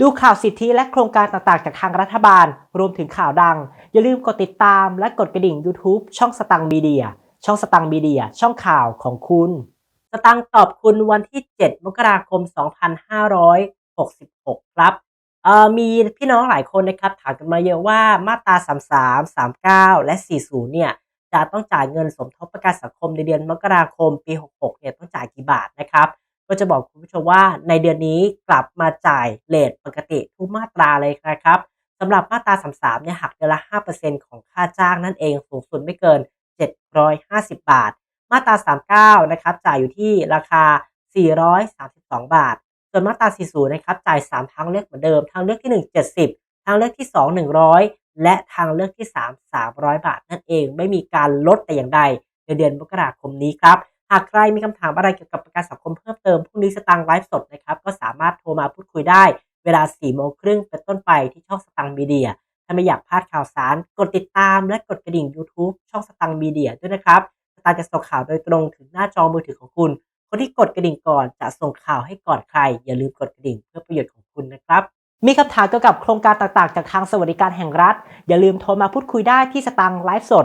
ดูข่าวสิทธิและโครงการต่างๆ จากทางรัฐบาล รวมถึงข่าวดัง อย่าลืมกดติดตามและกดกระดิ่ง YouTube ช่องสตังมีเดีย ช่องสตังมีเดีย ช่องข่าวของคุณ สตังตอบคุณวันที่ 7 มกราคม 2566 ครับเออมีพี่น้องหลายคนนะครับถามกันมาเยอะว่ามาตรา 33 39 และ 40 เนี่ยจะต้องจ่ายเงินสมทบประกันสังคมในเดือนมกราคมปี 66 เนี่ยต้องจ่ายกี่บาทนะครับ ก็จะบอกคุณผู้ชมว่าในเดือนนี้กลับมาจ่ายเลทปกติทุกมาตราเลยนะครับสำหรับมาตรา 33 เนี่ยหักเดือนละ 5%ของค่าจ้างนั่นเองสูงสุดไม่เกิน 750 บาท มาตรา 39 นะครับจ่ายอยู่ที่ราคา 432 บาท ส่วนมาตรา 40 นะครับจ่าย 3 ทางเลือกเหมือนเดิม ทางเลือกที่ 1 70 ทางเลือกที่ 2 100 และทางเลือกที่ 3 300 บาทนั่นเอง ไม่มีการลดแต่อย่างใดในเดือนมกราคมนี้ครับ หากใครมีคำถามอะไรเกี่ยวกับประกันสังคมเพิ่มเติมพรุ่งนี้สตางค์ไลฟ์สดนะครับ ก็สามารถโทรมาพูดคุยได้ เวลา4โมงครึ่งเป็นต้นไปที่ช่องสตังค์มีเดีย ถ้าไม่อยากพลาดข่าวสาร กดติดตามและกดกระดิ่ง YouTube ช่องสตังค์มีเดียด้วยนะครับสตางค์จะส่งข่าวโดยตรงถึงหน้าจอมือถือของคุณ คนที่กดกระดิ่งก่อนจะส่งข่าวให้ก่อนใคร อย่าลืมกดกระดิ่งเพื่อประโยชน์ของคุณนะครับมีคำถามเกี่ยวกับโครงการต่างๆ จากทางสวัสดิการแห่งรัฐ อย่าลืมโทรมาพูดคุยได้ที่สตังค์ไลฟ์สด